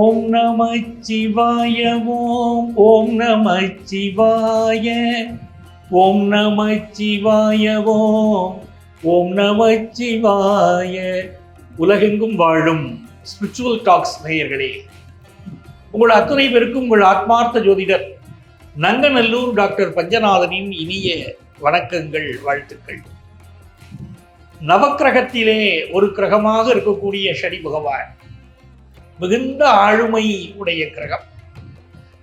ஓம் நம சிவாய ஓம் ஓம் நம சிவாய ஓம் நம சிவாய ஓம் ஓம் நம சிவாய. உலகெங்கும் வாழும் ஸ்பிரிச்சுவல் டாக்ஸ் நேயர்களே உங்கள் அத்தனை பேருக்கும் உங்கள் ஆத்மார்த்த ஜோதிடர் நங்கநல்லூர் டாக்டர் பஞ்சநாதனின் இனிய வணக்கங்கள் வாழ்த்துக்கள். நவக்கிரகத்திலே ஒரு கிரகமாக இருக்கக்கூடிய சனி பகவான் மிகுந்த ஆளுமை உடைய கிரகம்.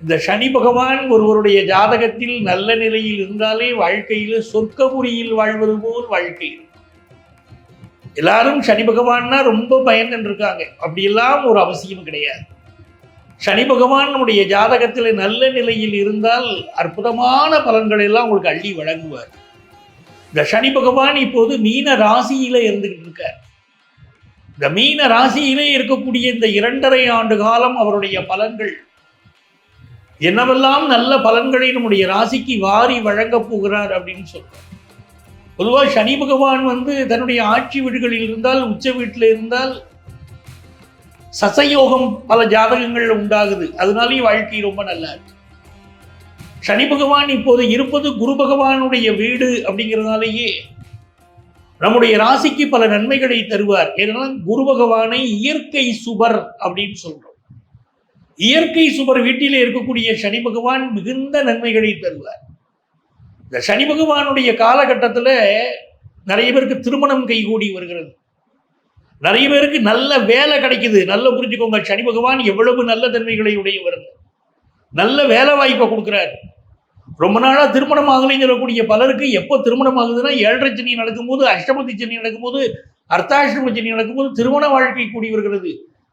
இந்த சனி பகவான் ஒருவருடைய ஜாதகத்தில் நல்ல நிலையில் இருந்தாலே வாழ்க்கையில் சொர்க்கபுரியில் வாழ்வது போல் வாழ்க்கை. எல்லாரும் சனி பகவான்னா ரொம்ப பயந்துட்டு இருக்காங்க. அப்படியெல்லாம் ஒரு அவசியம் கிடையாது. சனி பகவான் நம்முடைய ஜாதகத்தில் நல்ல நிலையில் இருந்தால் அற்புதமான பலன்களை எல்லாம் உங்களுக்கு அள்ளி வழங்குவார். இந்த சனி பகவான் இப்போது மீன ராசியில இருந்துகிட்டு இருக்கார். இந்த மீன ராசியிலே இருக்கக்கூடிய இந்த இரண்டரை ஆண்டு காலம் அவருடைய பலன்கள். என்னவெல்லாம் நல்ல பலன்களை நம்முடைய ராசிக்கு வாரி வழங்கப் போகிறார் அப்படின்னு சொல்றார். பொதுவாக சனி பகவான் வந்து தன்னுடைய ஆட்சி வீடுகளில் இருந்தால் உச்ச வீட்டில் இருந்தால் சசயோகம் பல ஜாதகங்கள் உண்டாகுது. அதனாலேயும் வாழ்க்கை ரொம்ப நல்லா இருக்கு. சனி பகவான் இப்போது இருப்பது குரு பகவானுடைய வீடு அப்படிங்கிறதுனாலேயே நம்முடைய ராசிக்கு பல நன்மைகளை தருவார். ஏன்னா குரு பகவானை இயற்கை சுபர் அப்படின்னு சொல்றோம். இயற்கை சுபர் வீட்டிலே இருக்கக்கூடிய சனி பகவான் மிகுந்த நன்மைகளை தருவார். இந்த சனி பகவானுடைய காலகட்டத்தில் நிறைய பேருக்கு திருமணம் கைகூடி வருகிறது. நிறைய பேருக்கு நல்ல வேலை கிடைக்குது. நல்ல புரிஞ்சுக்கோங்க சனி பகவான் எவ்வளவு நல்ல தன்மைகளை வருது நல்ல வேலை வாய்ப்பை கொடுக்குறாரு. ரொம்ப நாளாக திருமணம் ஆகலைன்னு சொல்லக்கூடிய பலருக்கு எப்போ திருமணம் ஆகுதுன்னா ஏழரை சனி நடக்கும்போது அஷ்டமதி சனி நடக்கும்போது அர்த்தாஷ்டம சனி நடக்கும்போது திருமண வாழ்க்கை கூடி வருகிறது.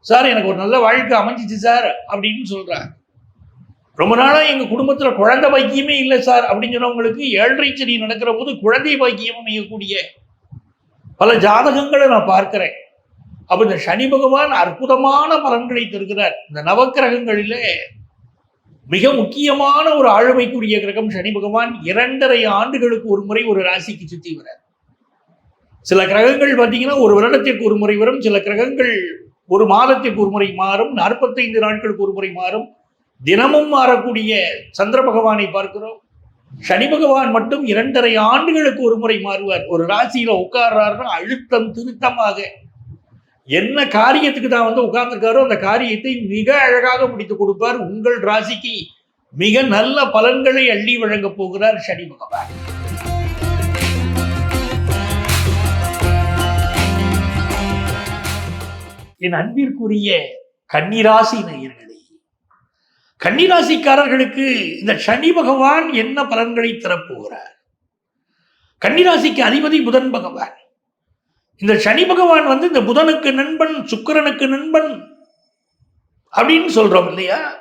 சார் எனக்கு ஒரு நல்ல வாழ்க்கை அமைஞ்சிச்சு சார் அப்படின்னு சொல்றாங்க. ரொம்ப நாளாக எங்கள் குடும்பத்தில் குழந்தை பாக்கியமே இல்லை சார் அப்படின்னு சொன்னவங்களுக்கு ஏழரை சனி நடக்கிற போது குழந்தை பாக்கியம் அமையக்கூடிய பல ஜாதகங்களை நான் பார்க்கிறேன். அப்போ இந்த சனி பகவான் அற்புதமான பலன்களை தருகிறார். இந்த நவக்கிரகங்களிலே மிக முக்கியமான ஒரு ஆளுமைக்குரிய கிரகம் சனி பகவான் இரண்டரை ஆண்டுகளுக்கு ஒரு முறை ஒரு ராசிக்கு சுத்தி வரார் சில கிரகங்கள் பார்த்தீங்கன்னா ஒரு வருடத்திற்கு ஒரு முறை வரும் சில கிரகங்கள் ஒரு மாதத்திற்கு ஒரு முறை மாறும் நாற்பத்தைந்து நாட்களுக்கு ஒரு முறை மாறும். தினமும் மாறக்கூடிய சந்திர பகவானை பார்க்கிறோம். சனி பகவான் மட்டும் இரண்டரை ஆண்டுகளுக்கு ஒரு முறை மாறுவார். ஒரு ராசியில உட்கார்றாருன்னா அழுத்தம் திருத்தமாக என்ன காரியத்துக்கு தான் வந்து உட்கார்ந்துருக்காரோ அந்த காரியத்தை மிக அழகாக முடித்து கொடுப்பார். உங்கள் ராசிக்கு மிக நல்ல பலன்களை அள்ளி வழங்கப் போகிறார் சனி பகவான். என் அன்பிற்குரிய கன்னிராசி நேயர்களே கன்னிராசிக்காரர்களுக்கு இந்த சனி பகவான் என்ன பலன்களை தரப்போகிறார்? கன்னிராசிக்கு அதிபதி புதன் பகவான். இந்த சனி பகவான் வந்து இந்த புதனுக்கு நண்பன் சுக்கிரனுக்கு நண்பன் அப்படின்னு சொல்றோம் இல்லையா?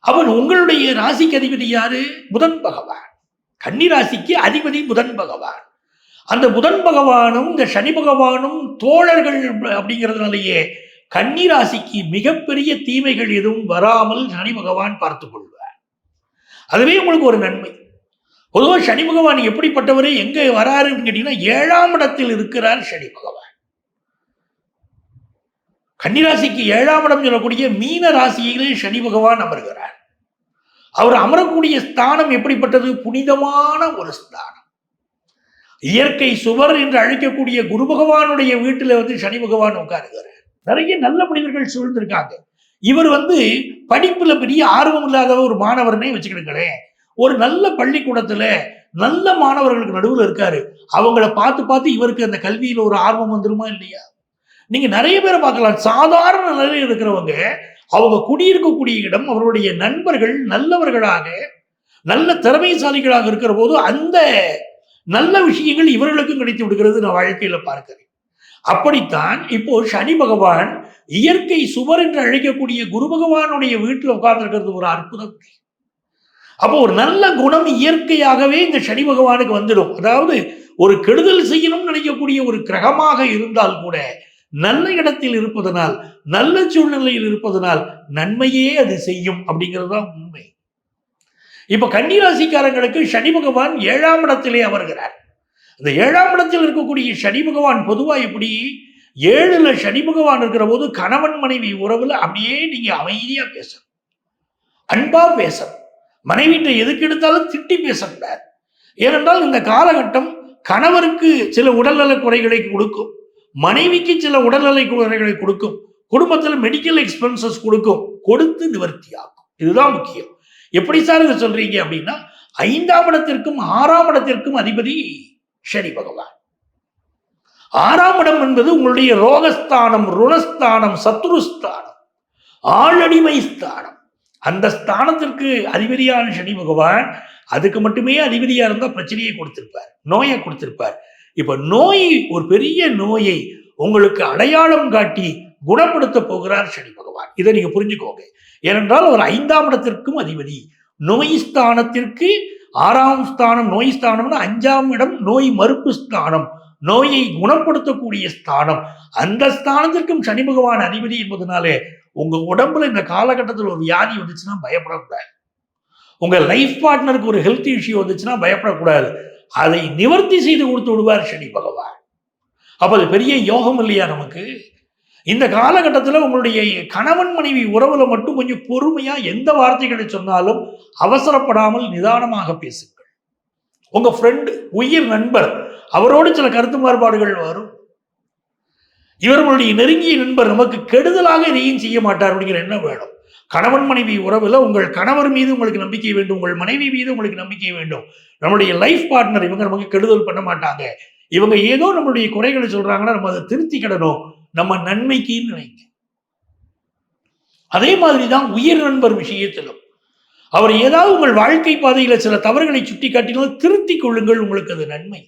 அவன் உங்களுடைய ராசிக்கு அதிபதி யாரு? புதன் பகவான். கன்னி ராசிக்கு அதிபதி புதன் பகவான். அந்த புதன் பகவானும் இந்த சனி பகவானும் தோழர்கள் அப்படிங்கிறதுனாலேயே கன்னி ராசிக்கு மிகப்பெரிய தீமைகள் எதுவும் வராமல் சனி பகவான் பார்த்துக் கொள்வார். அதுவே உங்களுக்கு ஒரு நன்மை. பொதுவாக சனி பகவான் எப்படிப்பட்டவர் எங்க வராருன்னு கேட்டீங்கன்னா ஏழாம் இடத்தில் இருக்கிறார் சனி பகவான். கன்னிராசிக்கு ஏழாம் இடம் சொல்லக்கூடிய மீன ராசியிலே சனி பகவான் அமர்கிறார். அவர் அமரக்கூடிய ஸ்தானம் எப்படிப்பட்டது? புனிதமான ஒரு ஸ்தானம். இயற்கை சுவர் என்று அழைக்கக்கூடிய குரு பகவானுடைய வீட்டில் வந்து சனி பகவான் உட்காருகிறார். நிறைய நல்ல மனிதர்கள் சூழ்ந்திருக்காங்க. இவர் வந்து படிப்புல பெரிய ஆர்வம் இல்லாத ஒரு மாணவர்னே வச்சுக்கிடுங்களேன். ஒரு நல்ல பள்ளிக்கூடத்துல நல்ல மாணவர்களுக்கு நடுவில் இருக்காரு. அவங்கள பார்த்து பார்த்து இவருக்கு அந்த கல்வியில ஒரு ஆர்வம் வந்துருமா இல்லையா? நீங்க நிறைய பேரை பார்க்கலாம். சாதாரண நிலையில் இருக்கிறவங்க அவங்க குடியிருக்கக்கூடிய இடம் அவருடைய நண்பர்கள் நல்லவர்களாக நல்ல திறமைசாலிகளாக இருக்கிற போது அந்த நல்ல விஷயங்கள் இவர்களுக்கும் கிடைத்து விடுகிறது நான் வாழ்க்கையில பார்க்கிறேன். அப்படித்தான் இப்போ சனி பகவான் இயற்கை சுவர் என்று அழைக்கக்கூடிய குரு பகவானுடைய வீட்டில் உட்கார்ந்துருக்கிறது ஒரு அற்புதம். அப்போ ஒரு நல்ல குணம் இயற்கையாகவே இந்த சனி பகவானுக்கு வந்துடும். அதாவது ஒரு கெடுதல் செய்யணும்னு நினைக்கக்கூடிய ஒரு கிரகமாக இருந்தால் கூட நல்ல இடத்தில் இருப்பதனால் நல்ல சூழ்நிலையில் இருப்பதனால் நன்மையே அது செய்யும் அப்படிங்கிறது தான் உண்மை. இப்ப கன்னிராசிக்காரங்களுக்கு சனி பகவான் ஏழாம் இடத்திலே அமர்கிறார். அந்த ஏழாம் இடத்தில் இருக்கக்கூடிய சனி பகவான் பொதுவா எப்படி ஏழுல சனி பகவான் இருக்கிற போது கணவன் மனைவி உறவுல அப்படியே நீங்க அமைதியா பேசணும். அன்பா பேசணும். மனைவிட்ட எதுக்கு எடுத்தாலும் திட்டி பேசக்கூடாது. ஏனென்றால் இந்த காலகட்டம் கணவருக்கு சில உடல்நல குறைகளை கொடுக்கும் மனைவிக்கு சில உடல்நலை குறைகளை கொடுக்கும் குடும்பத்தில் மெடிக்கல் எக்ஸ்பென்சஸ் கொடுக்கும் கொடுத்து நிவர்த்தியாகும் இதுதான் முக்கியம். எப்படி சார் இதை சொல்றீங்க அப்படின்னா ஐந்தாம் இடத்திற்கும் ஆறாம் இடத்திற்கும் அதிபதி சனி பகவான். ஆறாம் இடம் என்பது உங்களுடைய ரோகஸ்தானம் ருணஸ்தானம் சத்ருஸ்தானம் ஆளடிமை ஸ்தானம். அந்த ஸ்தானத்திற்கு அதிபதியான சனி பகவான் அதுக்கு மட்டுமே அதிபதியா இருந்தா பிரச்சனையை கொடுத்திருப்பார் நோயை கொடுத்திருப்பார். இப்ப நோய் ஒரு பெரிய நோயை உங்களுக்கு அடையாளம் காட்டி குணப்படுத்த போகிறார் சனி பகவான். இதை நீங்க புரிஞ்சுக்கோங்க. ஏனென்றால் ஒரு ஐந்தாம் இடத்திற்கும் அதிபதி. நோய் ஸ்தானத்திற்கு ஆறாம் ஸ்தானம் நோய் ஸ்தானம்னு அஞ்சாம் இடம் நோய் மறுப்பு ஸ்தானம் நோயை குணப்படுத்தக்கூடிய ஸ்தானம். அந்த ஸ்தானத்திற்கும் சனி பகவான் அதிபதி என்பதனாலே உங்க உடம்புல இந்த காலகட்டத்தில் ஒரு வியாதி வந்துச்சுன்னா பயப்படக்கூடாது. உங்க லைஃப் பார்ட்னருக்கு ஒரு ஹெல்த் இஷ்யூ வந்துச்சுன்னா பயப்படக்கூடாது. அதை நிவர்த்தி செய்து கொடுத்து விடுவார் சனி பகவான். அப்போ அது பெரிய யோகம் இல்லையா நமக்கு? இந்த காலகட்டத்தில் உங்களுடைய கணவன் மனைவி உறவுல மட்டும் கொஞ்சம் பொறுமையாக எந்த வார்த்தைகளை சொன்னாலும் அவசரப்படாமல் நிதானமாக பேசுங்கள். உங்கள் ஃப்ரெண்டு உயிர் நண்பர் அவரோடு சில கருத்து மாறுபாடுகள் வரும். இவர்களுடைய நெருங்கிய நண்பர் நமக்கு கெடுதலாக இதையும் செய்ய மாட்டார் அப்படிங்கிற என்ன வேணும். கணவன் மனைவி உறவில் உங்கள் கணவர் மீது உங்களுக்கு நம்பிக்கை வேண்டும் உங்கள் மனைவி மீது உங்களுக்கு நம்பிக்கை வேண்டும். நம்முடைய லைஃப் பார்ட்னர் இவங்க நமக்கு கெடுதல் பண்ண மாட்டாங்க. இவங்க ஏதோ நம்மளுடைய குறைகளை சொல்றாங்கன்னா நம்ம அதை திருத்திக்கிடணும் நம்ம நன்மைக்குன்னு நினைங்க. அதே மாதிரி தான் உயிர் நண்பர் விஷயத்திலும். அவர் ஏதாவது உங்கள் வாழ்க்கை பாதையில் சில தவறுகளை சுட்டி காட்டினால் திருத்திக் கொள்ளுங்கள் உங்களுக்கு அது நன்மை.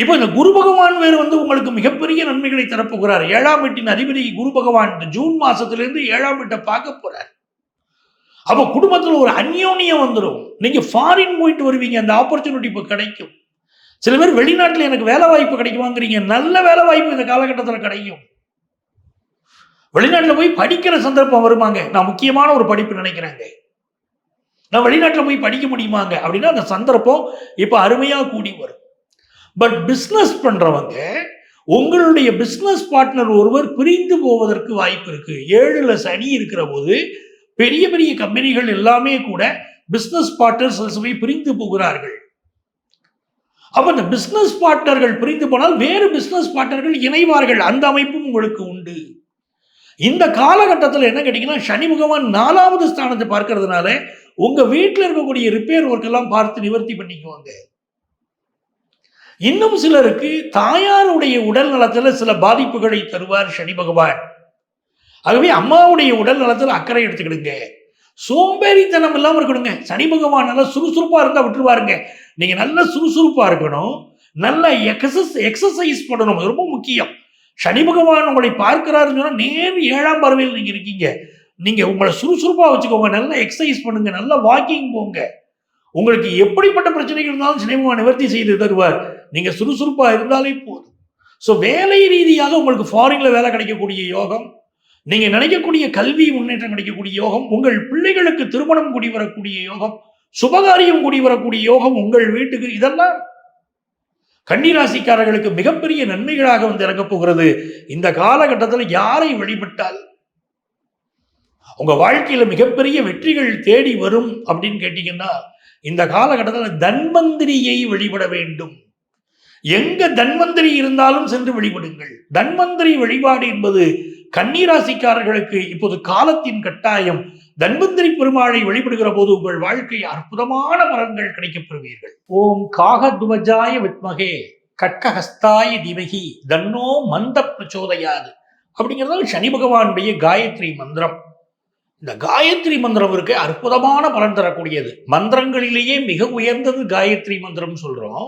இப்போ இந்த குரு பகவான் வேறு வந்து உங்களுக்கு மிகப்பெரிய நன்மைகளை தரப்போகிறார். ஏழாம் வீட்டின் அதிபதி குரு பகவான் ஜூன் மாசத்திலிருந்து ஏழாம் வீட்டை பார்க்க போறார். அப்போ குடும்பத்தில் ஒரு அந்யோன்யம் வந்துடும் நீங்க ஃபாரின் போயிட்டு வருவீங்க அந்த ஆப்பர்ச்சுனிட்டி இப்போ கிடைக்கும். சில பேர் வெளிநாட்டில் எனக்கு வேலை வாய்ப்பு கிடைக்குமாங்கிறீங்க. நல்ல வேலை வாய்ப்பு இந்த காலகட்டத்தில் கிடைக்கும். வெளிநாட்டில் போய் படிக்கிற சந்தர்ப்பம் வருமாங்க. நான் முக்கியமான ஒரு படிப்பு நினைக்கிறேங்க. நான் வெளிநாட்டில் போய் படிக்க முடியுமாங்க? அப்படின்னா அந்த சந்தர்ப்பம் இப்போ அருமையாக கூடி வரும். பட் பிஸ்னஸ் பண்ணுறவங்க உங்களுடைய பிஸ்னஸ் பார்ட்னர் ஒருவர் பிரிந்து போவதற்கு வாய்ப்பு இருக்குது ஏழில் சனி இருக்கிற போது பெரிய பெரிய கம்பெனிகள் எல்லாமே கூட பிஸ்னஸ் பார்ட்னர்ஸ் போய் பிரிந்து போகிறார்கள். அப்போ இந்த பிஸ்னஸ் பார்ட்னர்கள் பிரிந்து போனால் வேறு பிஸ்னஸ் பார்ட்னர்கள் இணைவார்கள். அந்த அமைப்பும் உங்களுக்கு உண்டு. இந்த காலகட்டத்தில் என்ன கேட்டீங்கன்னா சனி பகவான் நாலாவது ஸ்தானத்தை பார்க்கறதுனால உங்கள் வீட்டில் இருக்கக்கூடிய ரிப்பேர் ஒர்க் எல்லாம் பார்த்து நிவர்த்தி பண்ணிக்குவாங்க. இன்னும் சிலருக்கு தாயாருடைய உடல் நலத்தில் சில பாதிப்புகளை தருவார் சனி பகவான். ஆகவே அம்மாவுடைய உடல் நலத்தில் அக்கறை எடுத்துக்கிடுங்க. சோம்பேறித்தனம் இல்லாமல் இருக்கணுங்க. சனி பகவான் நல்லா சுறுசுறுப்பாக இருந்தால் விட்டுருவாருங்க. நீங்கள் நல்ல சுறுசுறுப்பாக இருக்கணும். நல்ல எக்ஸஸ் எக்ஸசைஸ் பண்ணணும். ரொம்ப முக்கியம். சனி பகவான் உங்களை பார்க்கிறாருன்னு சொன்னால் நேர் ஏழாம் பறவையில் நீங்கள் இருக்கீங்க. நீங்கள் உங்களை சுறுசுறுப்பாக வச்சுக்கோங்க. நல்லா எக்ஸசைஸ் பண்ணுங்க. நல்லா வாக்கிங் போங்க. உங்களுக்கு எப்படிப்பட்ட பிரச்சனைகள் இருந்தாலும் சினிமா நிவர்த்தி செய்து தருவார். நீங்கள் சுறுசுறுப்பாக இருந்தாலே போதும். ஸோ வேலை ரீதியாக உங்களுக்கு ஃபாரினில் வேலை கிடைக்கக்கூடிய யோகம் நீங்கள் நினைக்கக்கூடிய கல்வி முன்னேற்றம் கிடைக்கக்கூடிய யோகம் உங்கள் பிள்ளைகளுக்கு திருமணம் கூடி வரக்கூடிய யோகம் சுபகாரியம் கூடி வரக்கூடிய யோகம் உங்கள் வீட்டுக்கு இதெல்லாம் கன்னிராசிக்காரர்களுக்கு மிகப்பெரிய நன்மைகளாக வந்து இறங்கப் போகிறது. இந்த காலகட்டத்தில் யாரை வழிபட்டால்? உங்கள் வாழ்க்கையில் மிகப்பெரிய வெற்றிகள் தேடி வரும் அப்படின்னு கேட்டிங்கன்னா இந்த காலகட்டத்தில் தன்வந்திரியை வழிபட வேண்டும். எங்க தன்வந்திரி இருந்தாலும் சென்று வழிபடுங்கள். தன்வந்திரி வழிபாடு என்பது கன்னிராசிக்காரர்களுக்கு இப்போது காலத்தின் கட்டாயம். தன்வந்திரி பெருமாளை வழிபடுகிற போது உங்கள் வாழ்க்கை அற்புதமான பலன்கள் கிடைக்கப் பெறுவீர்கள் ஓம் காகத்வஜாய வித்மகே கட்கஹஸ்தாய திமகி தன்னோ மந்த பிரச்சோதையாது. அப்படிங்கிறது சனி பகவானுடைய காயத்ரி மந்திரம். இந்த காயத்ரி மந்திரம் இருக்கு அற்புதமான பலன் தரக்கூடியது. மந்திரங்களிலேயே மிக உயர்ந்தது காயத்ரி மந்திரம் சொல்கிறோம்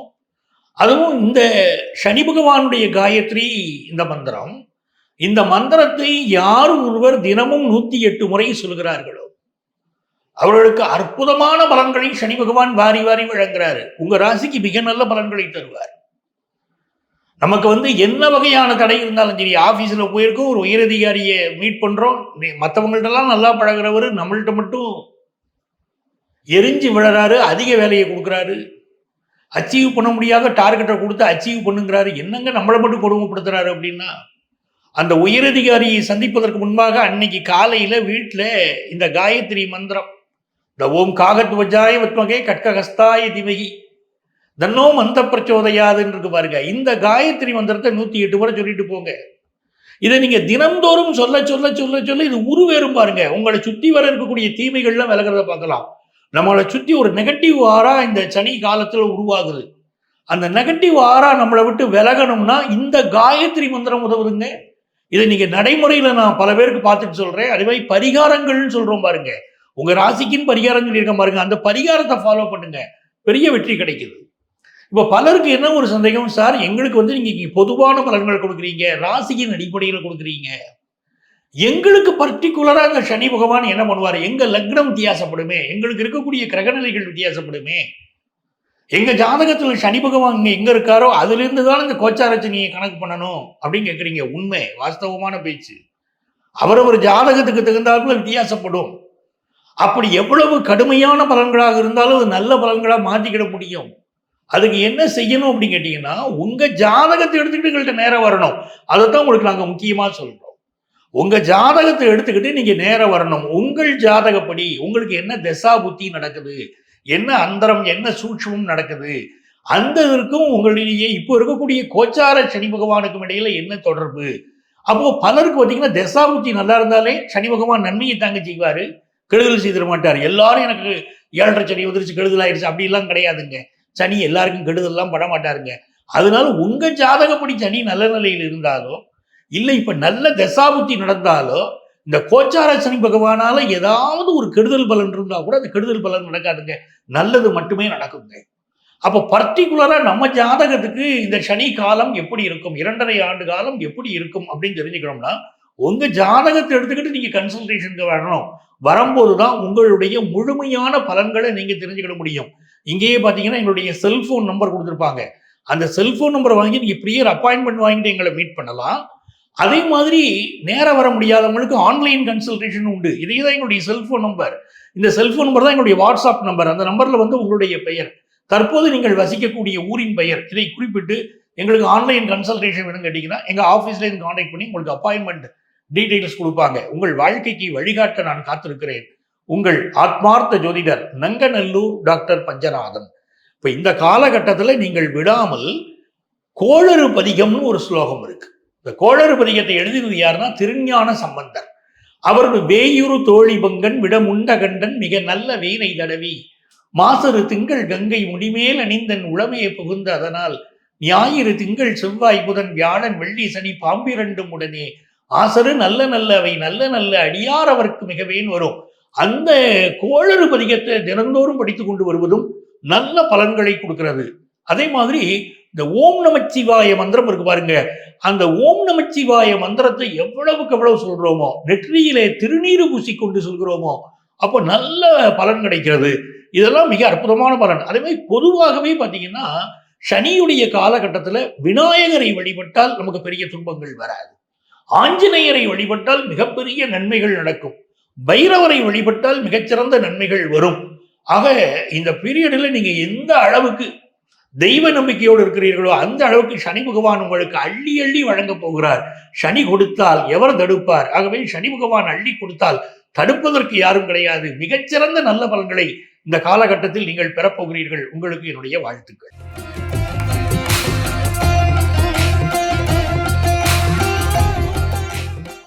அதுவும் இந்த சனி பகவானுடைய காயத்ரி இந்த மந்திரம். இந்த மந்திரத்தை யார் ஒருவர் தினமும் நூற்றி எட்டு முறை சொல்கிறார்களோ அவர்களுக்கு அற்புதமான பலன்களை சனி பகவான் வாரி வாரி வழங்குறாரு. உங்கள் ராசிக்கு மிக நல்ல பலன்களை தருவார். நமக்கு வந்து என்ன வகையான தடை இருந்தாலும் சரி ஆஃபீஸில் போயிருக்கோம் ஒரு உயரதிகாரியை மீட் பண்ணுறோம் மற்றவங்கள்ட்டெல்லாம் நல்லா பழகுறவர் நம்மள்ட்ட மட்டும் எரிஞ்சு விழறாரு அதிக வேலையை கொடுக்குறாரு. அச்சீவ் பண்ண முடியாத டார்கெட்டை கொடுத்து அச்சீவ் பண்ணுங்கிறாரு. என்னங்க நம்மளை மட்டும் கொடுமைப்படுத்துறாரு அப்படின்னா அந்த உயரதிகாரியை சந்திப்பதற்கு முன்பாக அன்னைக்கு காலையில் வீட்டில் இந்த காயத்ரி மந்திரம் இந்த ஓம் காகத் வஜாய வத்மகே கட்கஹஸ்தாய திமகி தன்னோ மந்த பிரச்சோதையாதுன்னு இருக்கு பாருங்க. இந்த காயத்ரி மந்திரத்தை நூற்றி எட்டு முறை சொல்லிட்டு போங்க. இதை நீங்கள் தினம்தோறும் சொல்ல சொல்ல சொல்ல சொல்ல இது உருவேறும் பாருங்க. உங்களை சுற்றி வர இருக்கக்கூடிய தீமைகள்லாம் விலகிறத பார்க்கலாம். நம்மளை சுற்றி ஒரு நெகட்டிவ் ஆறா இந்த சனி காலத்தில் உருவாகுது. அந்த நெகட்டிவ் ஆறா நம்மளை விட்டு விலகணும்னா இந்த காயத்ரி மந்திரம் உதவுதுங்க. இதை நீங்க நடைமுறையில நான் பல பேருக்கு பார்த்துட்டு சொல்றேன். அதே மாதிரி பரிகாரங்கள்னு சொல்றோம் பாருங்க. உங்க ராசிக்குன்னு பரிகாரம் சொல்லியிருக்கேன் பாருங்க. அந்த பரிகாரத்தை ஃபாலோ பண்ணுங்க. பெரிய வெற்றி கிடைக்குது. இப்போ பலருக்கு என்ன ஒரு சந்தேகம்? சார் எங்களுக்கு வந்து நீங்க பொதுவான பலன்கள் கொடுக்குறீங்க ராசியின் அடிப்படையில் கொடுக்குறீங்க. எங்களுக்கு பர்டிகுலரா இந்த சனி பகவான் என்ன பண்ணுவார்? எங்க லக்னம் வித்தியாசப்படுமே எங்களுக்கு இருக்கக்கூடிய கிரகநிலைகள் வித்தியாசப்படுமே. எங்க ஜாதகத்தில் சனி பகவான் எங்க இருக்காரோ அதுல இருந்து தான் இந்த கோச்சாரச்சனியை கணக்கு பண்ணணும். அப்படின்னு கேட்குறீங்க உண்மை வாஸ்தவமான பேச்சு. அவரவர் ஜாதகத்துக்கு தகுந்தாப்புல வித்தியாசப்படும். அப்படி எவ்வளவு கடுமையான பலன்களாக இருந்தாலும் அது நல்ல பலன்களாக மாற்றிக்கிட முடியும். அதுக்கு என்ன செய்யணும் அப்படின்னு கேட்டீங்கன்னா உங்க ஜாதகத்தை எடுத்துக்கிட்டு எங்கள்கிட்ட நேரம் வரணும். அதைத்தான் உங்களுக்கு நாங்கள் முக்கியமாக சொல்றோம். உங்க ஜாதகத்தை எடுத்துக்கிட்டு நீங்க நேரம் வரணும். உங்கள் ஜாதகப்படி உங்களுக்கு என்ன தசா புத்தி நடக்குது? என்ன அந்தரம் என்ன சூட்சமும் நடக்குது? அந்த இதற்கும் உங்களிடையே இப்போ இருக்கக்கூடிய கோச்சார சனி பகவானுக்கும் இடையில என்ன தொடர்பு? அப்போ பலருக்கு பார்த்தீங்கன்னா தசா புத்தி நல்லா இருந்தாலே சனி பகவான் நன்மையை தாங்க செய்வாரு. கெடுதல் செய்திட மாட்டார். எல்லாரும் எனக்கு ஏழரை சனி வந்துருச்சு கெடுதல் ஆயிடுச்சு அப்படிலாம் கிடையாதுங்க. சனி எல்லாருக்கும் கெடுதல்லாம் பட மாட்டாருங்க அதனால உங்க ஜாதகப்படி சனி நல்ல நிலையில் இருந்தாலோ இல்லை இப்ப நல்ல தசாபுத்தி நடந்தாலோ இந்த கோச்சார சனி பகவானால ஏதாவது ஒரு கெடுதல் பலன் இருந்தா கூட அந்த கெடுதல் பலன் நடக்காதுங்க. நல்லது மட்டுமே நடக்குங்க. அப்போ பர்டிகுலராக நம்ம ஜாதகத்துக்கு இந்த சனி காலம் எப்படி இருக்கும் இரண்டரை ஆண்டு காலம் எப்படி இருக்கும் அப்படின்னு தெரிஞ்சுக்கணும்னா உங்க ஜாதகத்தை எடுத்துக்கிட்டு நீங்க கன்சல்டேஷனுக்கு வரணும். வரும்போது தான் உங்களுடைய முழுமையான பலன்களை நீங்க தெரிஞ்சுக்கிட முடியும். இங்கேயே பார்த்தீங்கன்னா எங்களுடைய செல்போன் நம்பர் கொடுத்துருப்பாங்க. அந்த செல்போன் நம்பரை வாங்கி நீங்கள் ப்ரியர் அப்பாயின்மெண்ட் வாங்கிட்டு எங்களை மீட் பண்ணலாம். அதே மாதிரி நேரம் வர முடியாதவங்களுக்கு ஆன்லைன் கன்சல்டேஷன் உண்டு. இதே தான் எங்களுடைய செல்போன் நம்பர் இந்த செல்போன் நம்பர் தான் எங்களுடைய வாட்ஸ்அப் நம்பர் அந்த நம்பரில் வந்து உங்களுடைய பெயர். தற்போது நீங்கள் வசிக்கக்கூடிய ஊரின் பெயர். இதை குறிப்பிட்டு எங்களுக்கு ஆன்லைன் கன்சல்டேஷன் வேணும் கேட்டிங்கன்னா எங்கள் ஆஃபீஸ்லேருந்து காண்டாக்ட் பண்ணி உங்களுக்கு அப்பாயின்மெண்ட் டீட்டெயில்ஸ் கொடுப்பாங்க. உங்கள் வாழ்க்கைக்கு வழிகாட்ட நான் காத்திருக்கிறேன். உங்கள் ஆத்மார்த்த ஜோதிடர் நங்கநல்லூர் டாக்டர் பஞ்சநாதன். இப்போ இந்த காலகட்டத்தில் நீங்கள் விடாமல் கோளறு பதிகம்னு ஒரு ஸ்லோகம் இருக்கு. இந்த கோளறு பதிகத்தை எழுதினது யாருன்னா திருஞான சம்பந்தர். அவர் வேயுரு தோழி பங்கன் விடமுண்ட கண்டன் மிக நல்ல வீணை தடவி மாசரு திங்கள் கங்கை முடிமேல் அணிந்தன் உளமையை புகுந்த அதனால் ஞாயிறு திங்கள் செவ்வாய் புதன் வியாழன் வெள்ளி சனி பாம்பிரண்டும் உடனே ஆசரு நல்ல நல்ல அவை நல்ல நல்ல அடியார் அவருக்கு மிகவேன் வரும். அந்த கோளறு பதிகத்தை தினந்தோறும் படித்து கொண்டு வருவதும் நல்ல பலன்களை கொடுக்கிறது. அதே மாதிரி இந்த ஓம் நமச்சிவாய மந்திரம் இருக்கு பாருங்க. அந்த ஓம் நமச்சிவாய மந்திரத்தை எவ்வளவுக்கு எவ்வளவு சொல்றோமோ நெற்றியிலே திருநீறு பூசிக்கொண்டு சொல்கிறோமோ அப்போ நல்ல பலன் கிடைக்கிறது. இதெல்லாம் மிக அற்புதமான பலன். அதே மாதிரி பொதுவாகவே பார்த்தீங்கன்னா சனியுடைய காலகட்டத்தில் விநாயகரை வழிபட்டால் நமக்கு பெரிய துன்பங்கள் வராது. ஆஞ்சநேயரை வழிபட்டால் மிகப்பெரிய நன்மைகள் நடக்கும். பைரவரை வழிபட்டால் மிகச்சிறந்த நன்மைகள் வரும். ஆக இந்த பீரியடில் நீங்க எந்த அளவுக்கு தெய்வ நம்பிக்கையோடு இருக்கிறீர்களோ அந்த அளவுக்கு சனி பகவான் உங்களுக்கு அள்ளி அள்ளி வழங்கப் போகிறார். சனி கொடுத்தால் எவர் தடுப்பார்? ஆகவே சனி பகவான் அள்ளி கொடுத்தால் தடுப்பதற்கு யாரும் கிடையாது. மிகச்சிறந்த நல்ல பலன்களை இந்த காலகட்டத்தில் நீங்கள் பெறப்போகிறீர்கள் உங்களுக்கு என்னுடைய வாழ்த்துக்கள்.